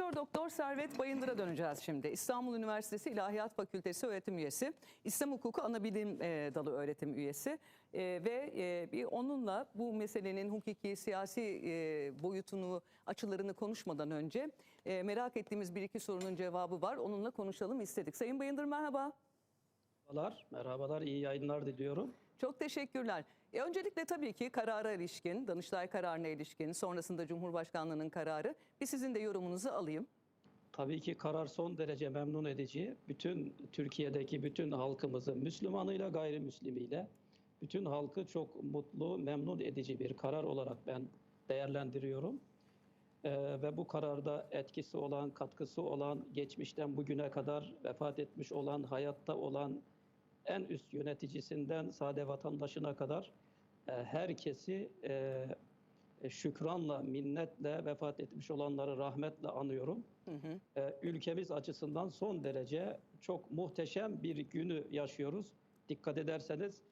Doktor Doktor Servet Bayındır'a döneceğiz şimdi. İstanbul Üniversitesi İlahiyat Fakültesi öğretim üyesi, İslam Hukuku Anabilim e, Dalı öğretim üyesi E, ve e, bir onunla bu meselenin hukuki, siyasi e, boyutunu, açılarını konuşmadan önce merak ettiğimiz bir iki sorunun cevabı var. Onunla konuşalım istedik. Sayın Bayındır merhaba. Merhabalar, merhabalar, iyi yayınlar diliyorum. Çok teşekkürler. E, öncelikle tabii ki karara ilişkin, Danıştay kararına ilişkin, sonrasında Cumhurbaşkanlığının kararı. Bir sizin de yorumunuzu alayım. Tabii ki karar son derece memnun edici. Bütün Türkiye'deki bütün halkımızı, Müslümanıyla gayrimüslimiyle, bütün halkı çok mutlu, memnun edici bir karar olarak ben değerlendiriyorum. Ee, ve bu kararda etkisi olan, katkısı olan, geçmişten bugüne kadar vefat etmiş olan, hayatta olan en üst yöneticisinden sade vatandaşına kadar e, herkesi e, e, şükranla, minnetle vefat etmiş olanları rahmetle anıyorum. E, Ülkemiz açısından son derece çok muhteşem bir günü yaşıyoruz. Dikkat ederseniz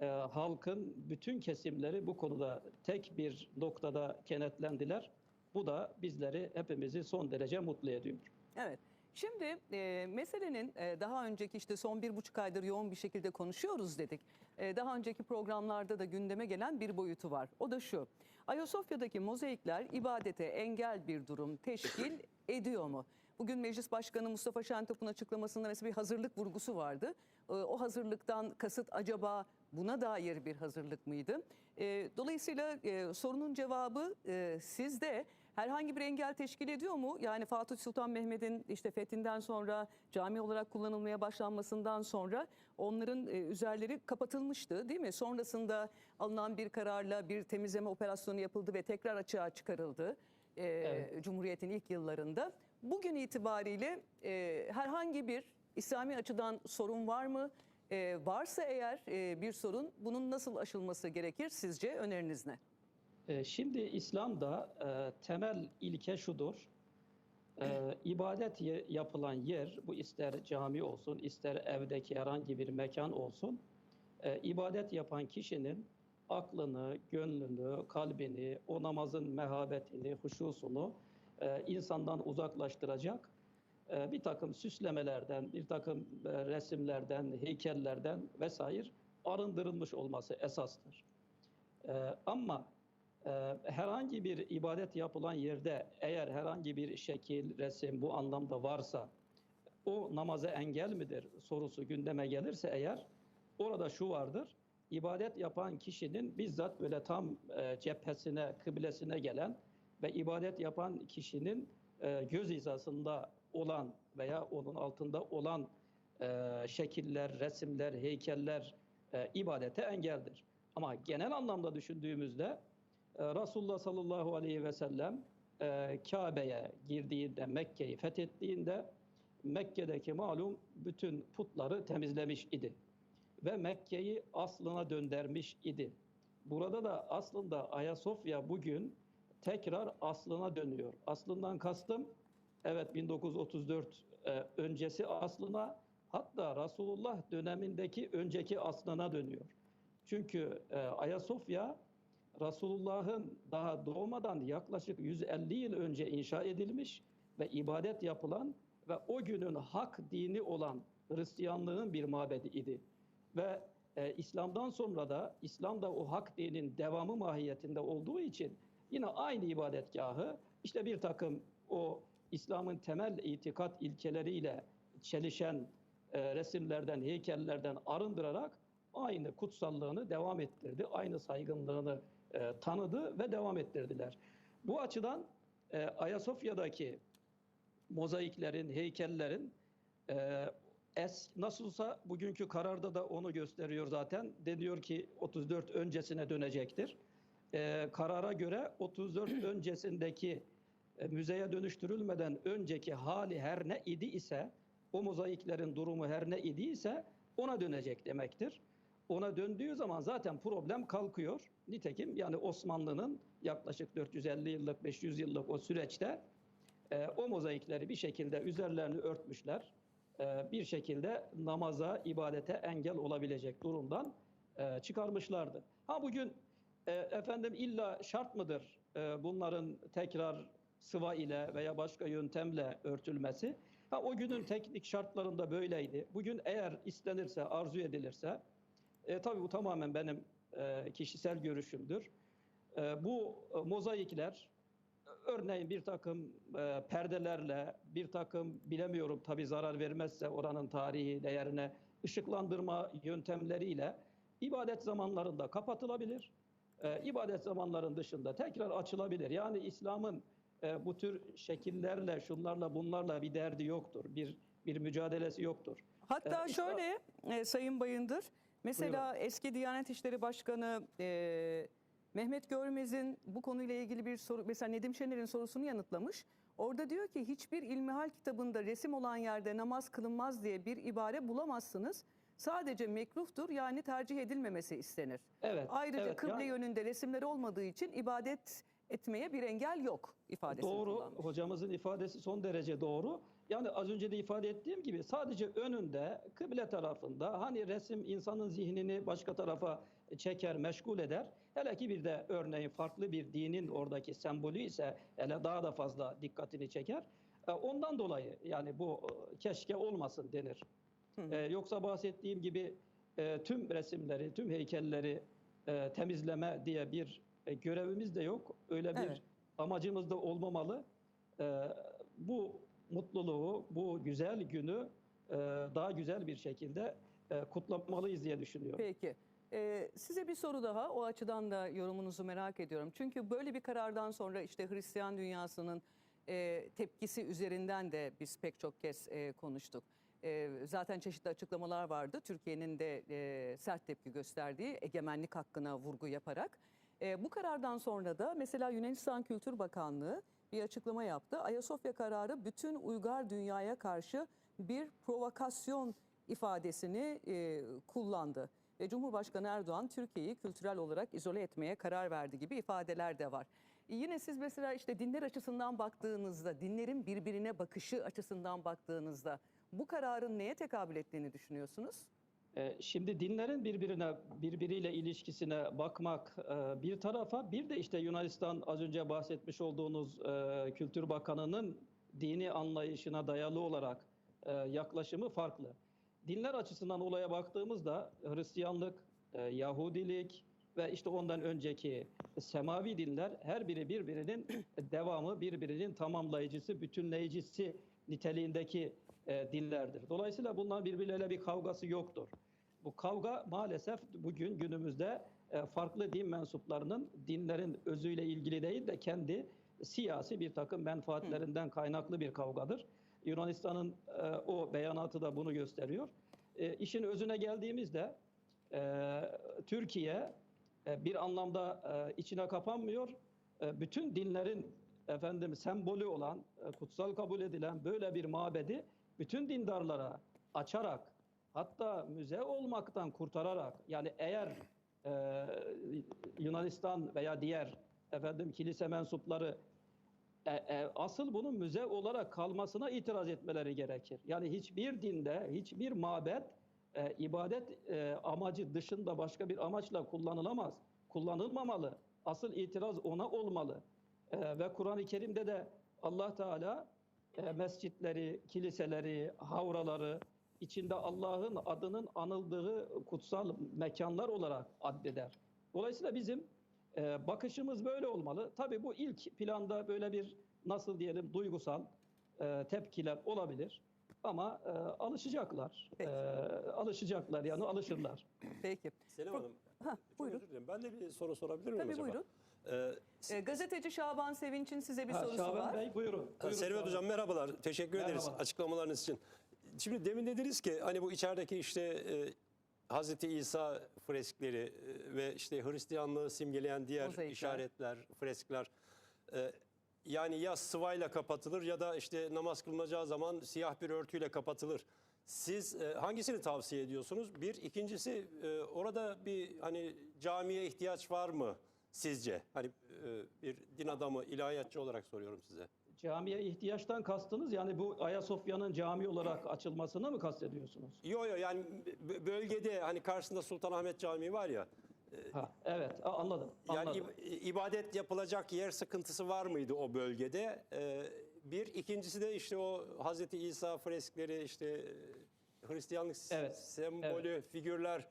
e, halkın bütün kesimleri bu konuda tek bir noktada kenetlendiler. Bu da bizleri hepimizi son derece mutlu ediyor. Evet. Şimdi e, meselenin e, daha önceki işte son bir buçuk aydır yoğun bir şekilde konuşuyoruz dedik. E, daha önceki programlarda da gündeme gelen bir boyutu var. O da şu. Ayasofya'daki mozaikler ibadete engel bir durum teşkil ediyor mu? Bugün Meclis Başkanı Mustafa Şentop'un açıklamasında mesela bir hazırlık vurgusu vardı. E, o hazırlıktan kasıt acaba buna dair bir hazırlık mıydı? E, dolayısıyla e, sorunun cevabı e, sizde herhangi bir engel teşkil ediyor mu? Yani Fatih Sultan Mehmet'in işte fethinden sonra cami olarak kullanılmaya başlanmasından sonra onların e, üzerleri kapatılmıştı değil mi? Sonrasında alınan bir kararla bir temizleme operasyonu yapıldı ve tekrar açığa çıkarıldı. e, Evet. Cumhuriyet'in ilk yıllarında. Bugün itibariyle e, herhangi bir İslami açıdan sorun var mı? E, varsa eğer e, bir sorun bunun nasıl aşılması gerekir sizce öneriniz ne? E, Şimdi İslam'da e, temel ilke şudur. E, ibadet yapılan yer, bu ister cami olsun, ister evdeki herhangi bir mekan olsun, e, ibadet yapan kişinin aklını, gönlünü, kalbini, o namazın mehabetini, huşusunu e, insandan uzaklaştıracak e, bir takım süslemelerden, bir takım resimlerden, heykellerden vesaire arındırılmış olması esastır. Ee, ama herhangi bir ibadet yapılan yerde eğer herhangi bir şekil, resim bu anlamda varsa o namaza engel midir sorusu gündeme gelirse eğer orada şu vardır. İbadet yapan kişinin bizzat böyle tam e, cephesine, kıblesine gelen ve ibadet yapan kişinin e, göz hizasında olan veya onun altında olan e, şekiller, resimler, heykeller ibadete engeldir. Ama genel anlamda düşündüğümüzde Resulullah sallallahu aleyhi ve sellem e, Kabe'ye girdiğinde, Mekke'yi fethettiğinde Mekke'deki malum bütün putları temizlemiş idi. Ve Mekke'yi aslına döndürmüş idi. Burada da aslında Ayasofya bugün tekrar aslına dönüyor. Aslından kastım evet 1934 e, öncesi aslına hatta Resulullah dönemindeki önceki aslına dönüyor. Çünkü e, Ayasofya Resulullah'ın daha doğmadan yaklaşık 150 yıl önce inşa edilmiş ve ibadet yapılan ve o günün hak dini olan Hristiyanlığın bir mabedi idi. Ve e, İslam'dan sonra da İslam da o hak dinin devamı mahiyetinde olduğu için yine aynı ibadetgahı işte bir takım o İslam'ın temel itikat ilkeleriyle çelişen e, resimlerden, heykellerden arındırarak aynı kutsallığını devam ettirdi. Aynı saygınlığını e, tanıdı ve devam ettirdiler. Bu açıdan e, Ayasofya'daki mozaiklerin, heykellerin e, es, nasılsa bugünkü kararda da onu gösteriyor zaten. Deniyor ki 34 öncesine dönecektir. E, karara göre 34 öncesindeki e, müzeye dönüştürülmeden önceki hali her ne idi ise o mozaiklerin durumu her ne idi ise ona dönecek demektir. Ona döndüğü zaman zaten problem kalkıyor. Nitekim yani Osmanlı'nın yaklaşık 450 yıllık 500 yıllık o süreçte e, o mozaikleri bir şekilde üzerlerini örtmüşler. E, bir şekilde namaza, ibadete engel olabilecek durumdan e, çıkarmışlardı. Ha bugün e, efendim illa şart mıdır e, bunların tekrar sıva ile veya başka yöntemle örtülmesi. Ha, o günün teknik şartlarında böyleydi. Bugün eğer istenirse, arzu edilirse, e, tabii bu tamamen benim e, kişisel görüşümdür. E, bu e, mozaikler, örneğin bir takım e, perdelerle, bir takım bilemiyorum tabii zarar vermezse oranın tarihi değerine ışıklandırma yöntemleriyle ibadet zamanlarında kapatılabilir. E, ibadet zamanların dışında tekrar açılabilir. Yani İslam'ın e, bu tür şekillerle, şunlarla, bunlarla bir derdi yoktur. Bir bir mücadelesi yoktur. Hatta Ee, şöyle e, Sayın Bayındır, mesela eski Diyanet İşleri Başkanı e, Mehmet Görmez'in bu konuyla ilgili bir soru, mesela Nedim Şener'in sorusunu yanıtlamış. Orada diyor ki hiçbir ilmihal kitabında resim olan yerde namaz kılınmaz diye bir ibare bulamazsınız. Sadece mekruhtur yani tercih edilmemesi istenir. Evet. Ayrıca evet, kıble yani- yönünde resimler olmadığı için ibadet etmeye bir engel yok ifadesini Doğru. kullanmış. Hocamızın ifadesi son derece doğru. Yani az önce de ifade ettiğim gibi sadece önünde, kıble tarafında hani resim insanın zihnini başka tarafa çeker, meşgul eder. Hele ki bir de örneğin farklı bir dinin oradaki sembolü ise hele daha da fazla dikkatini çeker. E, Ondan dolayı yani bu e, keşke olmasın denir. E, Yoksa bahsettiğim gibi tüm resimleri, tüm heykelleri temizleme diye bir görevimiz de yok. Öyle bir Evet. amacımız da olmamalı. Bu mutluluğu, bu güzel günü e, daha güzel bir şekilde e, kutlamalıyız diye düşünüyorum. Peki. Ee, size bir soru daha. O açıdan da yorumunuzu merak ediyorum. Çünkü böyle bir karardan sonra işte Hristiyan dünyasının e, tepkisi üzerinden de biz pek çok kez e, konuştuk. E, zaten çeşitli açıklamalar vardı. Türkiye'nin de e, sert tepki gösterdiği egemenlik hakkına vurgu yaparak. E, bu karardan sonra da mesela Yunanistan Kültür Bakanlığı bir açıklama yaptı. Ayasofya kararı bütün uygar dünyaya karşı bir provokasyon ifadesini e, kullandı. Ve Cumhurbaşkanı Erdoğan Türkiye'yi kültürel olarak izole etmeye karar verdi gibi ifadeler de var. E, Yine siz mesela işte dinler açısından baktığınızda, dinlerin birbirine bakışı açısından baktığınızda bu kararın neye tekabül ettiğini düşünüyorsunuz? Ee, Şimdi dinlerin birbirine birbiriyle ilişkisine bakmak e, bir tarafa bir de işte Yunanistan az önce bahsetmiş olduğunuz e, Kültür Bakanı'nın dini anlayışına dayalı olarak e, yaklaşımı farklı. Dinler açısından olaya baktığımızda Hristiyanlık, Yahudilik ve işte ondan önceki semavi dinler her biri birbirinin devamı, birbirinin tamamlayıcısı, bütünleyicisi niteliğindeki e, dinlerdir. Dolayısıyla bunların birbirleriyle bir kavgası yoktur. Bu kavga maalesef bugün günümüzde e, farklı din mensuplarının dinlerin özüyle ilgili değil de kendi siyasi bir takım menfaatlerinden kaynaklı bir kavgadır. Yunanistan'ın e, o beyanatı da bunu gösteriyor. E, işin özüne geldiğimizde e, Türkiye e, bir anlamda e, içine kapanmıyor. E, bütün dinlerin efendim sembolü olan, e, kutsal kabul edilen böyle bir mabedi bütün dindarlara açarak hatta müze olmaktan kurtararak yani eğer e, Yunanistan veya diğer efendim kilise mensupları e, e, asıl bunun müze olarak kalmasına itiraz etmeleri gerekir. Yani hiçbir dinde, hiçbir mabet e, ibadet e, amacı dışında başka bir amaçla kullanılamaz. Kullanılmamalı. Asıl itiraz ona olmalı. E, ve Kur'an-ı Kerim'de de Allah Teala e, mescitleri, kiliseleri, havraları içinde Allah'ın adının anıldığı kutsal mekanlar olarak addeder. Dolayısıyla bizim e, bakışımız böyle olmalı. Tabii bu ilk planda böyle bir nasıl diyelim duygusal e, tepkiler olabilir. Ama e, alışacaklar. Peki. E, alışacaklar yani alışırlar. Peki. Selam Hanım. Ha, buyurun. özür dilerim. Ben de bir soru sorabilir miyim Tabii acaba? buyurun. Ee, E, gazeteci Şaban Sevinç'in size bir Ha, sorusu Şaban var. Bey buyurun. buyurun Servet Şaban. Hocam merhabalar. Teşekkür ederiz Merhabalar. açıklamalarınız için. Şimdi demin dediniz ki hani bu içerideki işte e, Hazreti İsa freskleri e, ve işte Hristiyanlığı simgeleyen diğer Mozaikler. işaretler, freskler e, yani ya sıvayla kapatılır ya da işte namaz kılınacağı zaman siyah bir örtüyle kapatılır. Siz e, hangisini tavsiye ediyorsunuz? Bir, ikincisi e, orada bir hani camiye ihtiyaç var mı sizce? Hani e, bir din adamı, ilahiyatçı olarak soruyorum size. Camiye ihtiyaçtan kastınız yani bu Ayasofya'nın cami olarak açılmasını mı kastediyorsunuz? Yo yo yani bölgede hani karşısında Sultanahmet Camii var ya Ha, evet a- anladım. Yani anladım. ib- ibadet yapılacak yer sıkıntısı var mıydı o bölgede? Ee, bir ikincisi de işte o Hazreti İsa freskleri işte e, Hristiyanlık s- Evet, sembolü figürler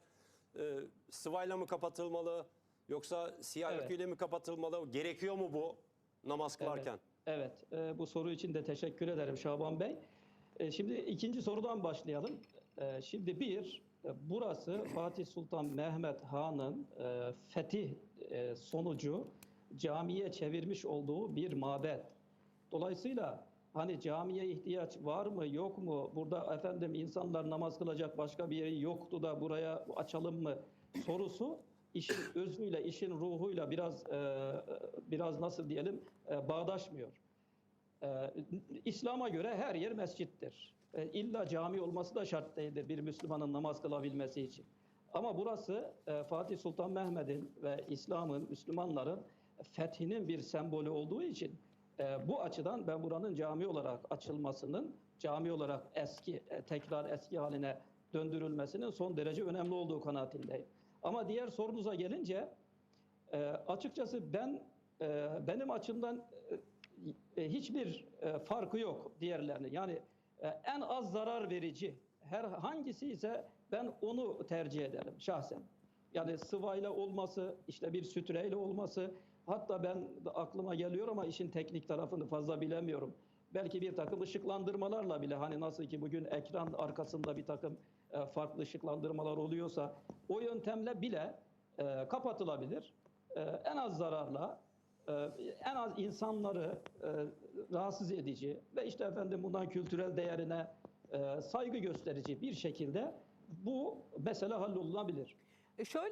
e, sıvayla mı kapatılmalı yoksa siyah Evet. örtüyle mi kapatılmalı? Gerekiyor mu bu namaz kılarken? Evet, e, bu soru için de teşekkür ederim Şaban Bey. E, şimdi ikinci sorudan başlayalım. E, şimdi bir, e, burası Fatih Sultan Mehmet Han'ın e, fetih e, sonucu camiye çevirmiş olduğu bir mabet. Dolayısıyla hani camiye ihtiyaç var mı yok mu? Burada efendim insanlar namaz kılacak başka bir yeri yoktu da buraya açalım mı sorusu işin özüyle, işin ruhuyla biraz e, biraz nasıl diyelim e, bağdaşmıyor. E, İslam'a göre her yer mescittir. E, illa cami olması da şart değildir bir Müslümanın namaz kılabilmesi için. Ama burası e, Fatih Sultan Mehmet'in ve İslam'ın, Müslümanların fethinin bir sembolü olduğu için e, bu açıdan ben buranın cami olarak açılmasının, cami olarak eski, e, tekrar eski haline döndürülmesinin son derece önemli olduğu kanaatindeyim. Ama diğer sorunuza gelince e, açıkçası ben e, benim açımdan e, e, hiçbir e, farkı yok diğerlerine. Yani e, en az zarar verici her hangisi ise ben onu tercih ederim şahsen. Yani sıvayla olması, işte bir sütreyle olması, hatta ben aklıma geliyor ama işin teknik tarafını fazla bilemiyorum. Belki bir takım ışıklandırmalarla bile hani nasıl ki bugün ekran arkasında bir takım e, farklı ışıklandırmalar oluyorsa o yöntemle bile e, kapatılabilir. E, en az zararla, en az insanları rahatsız edici ve işte efendim bundan kültürel değerine saygı gösterici bir şekilde bu mesele hallolunabilir. Şöyle